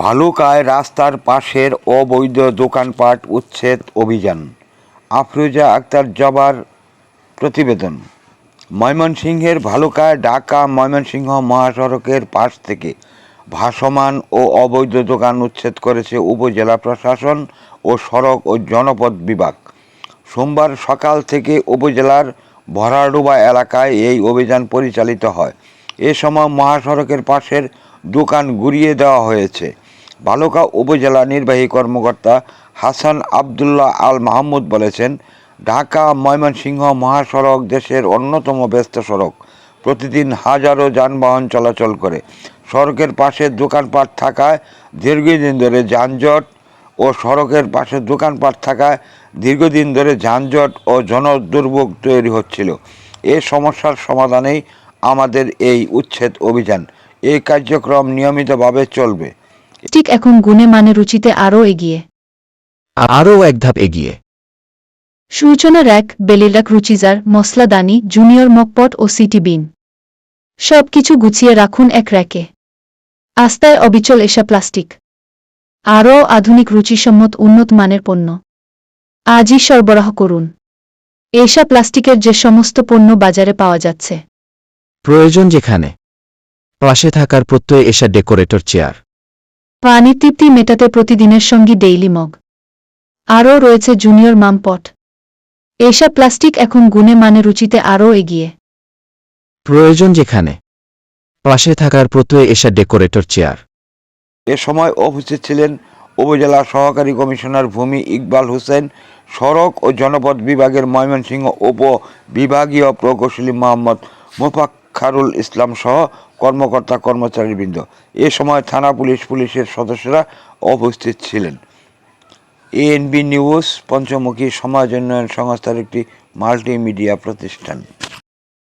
ভালুকায় রাস্তার পাশের অবৈধ দোকানপাট উচ্ছেদ অভিযান। আফরোজা আক্তার জবার প্রতিবেদন। ময়মনসিংহের ভালুকায় ঢাকা ময়মনসিংহ মহাসড়কের পাশ থেকে ভাসমান ও অবৈধ দোকান উচ্ছেদ করেছে উপজেলা প্রশাসন ও সড়ক ও জনপদ বিভাগ। সোমবার সকাল থেকে উপজেলার ভরাডুবা এলাকায় এই অভিযান পরিচালিত হয়। এ সময় মহাসড়কের পাশের দোকান গুড়িয়ে দেওয়া হয়েছে। বালুকা উপজেলা নির্বাহী কর্মকর্তা হাসান আবদুল্লাহ আল মাহমুদ বলেছেন, ঢাকা ময়মনসিংহ মহাসড়ক দেশের অন্যতম ব্যস্ত সড়ক। প্রতিদিন হাজারো যানবাহন চলাচল করে। সড়কের পাশে দোকানপাট থাকায় দীর্ঘদিন ধরে যানজট ও সড়কের পাশে দোকানপাট থাকায় দীর্ঘদিন ধরে যানজট ও জনদুর্ভোগ তৈরি হচ্ছিল। এ সমস্যার সমাধানেই আমাদের এই উচ্ছেদ অভিযান। এই কার্যক্রম নিয়মিতভাবে চলবে। ঠিক এখন গুণে মানে রুচিতে আরও এগিয়ে। আরও এক ধাপ এগিয়ে। সূচনা র্যাক বেলিলাক রুচিজার মশলাদানি জুনিয়র মকপট ও সিটি বিন। সব কিছু গুছিয়ে রাখুন এক র্যাকে। আস্তায় অবিচল এসা প্লাস্টিক। আরও আধুনিক রুচিসম্মত উন্নত মানের পণ্য। আজই সরবরাহ করুন। এসা প্লাস্টিকের যে সমস্ত পণ্য বাজারে পাওয়া যাচ্ছে। প্রয়োজন যেখানে। পাশে থাকার প্রত্যয় এসা ডেকোরেটর চেয়ার। পানির তৃপ্তি মেটাতে প্রতিদিনের সঙ্গী ডেইলি মগ। আরও রয়েছে জুনিয়র মামপট। এসব প্লাস্টিক এখন গুণে মানে রুচিতে আরও এগিয়ে। প্রয়োজন যেখানে। পাশে থাকার প্রত্যয় এসা ডেকোরেটর চেয়ার। এ সময় উপস্থিত ছিলেন উপজেলা সহকারী কমিশনার ভূমি ইকবাল হোসেন সড়ক ও জনপদ বিভাগের ময়মনসিংহ উপ বিভাগীয় প্রকৌশলী মোহাম্মদ মুফাক্ষারুল ইসলাম সহ কর্মকর্তা কর্মচারীবৃন্দ। এ সময় থানা পুলিশ পুলিশের সদস্যরা উপস্থিত ছিলেন। এএনবি নিউজ, পঞ্চমুখী সমাজ উন্নয়ন সংস্থার একটি মাল্টিমিডিয়া প্রতিষ্ঠান।